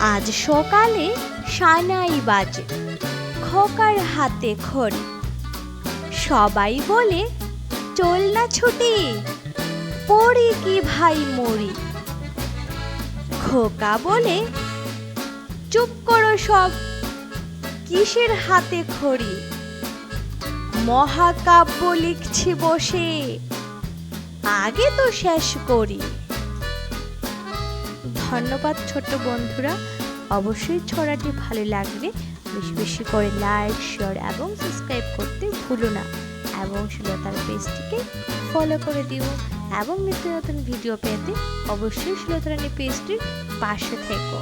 আজ সকালে সানাই বাজে, খোকার হাতে খড়ি। সবাই বলে, চল না ছুটি, পড়ি কি ভাই মরি? খোকা বলে, চুপ করো সব, কিসের হাতে খড়ি? মহাকাব্য লিখছি বসে, আগে তো শেষ করি। ধন্যবাদ ছোট্ট বন্ধুরা। অবশ্যই ছড়াটি ভালো লাগলে বেশি বেশি করে লাইক শেয়ার এবং সাবস্ক্রাইব করতে ভুলো না। এবং সুলতার পেজটিকে ফলো করে দিও এবং নিত্য নতুন ভিডিও পেতে অবশ্যই সুলতারানী পেজটির পাশে থেকো।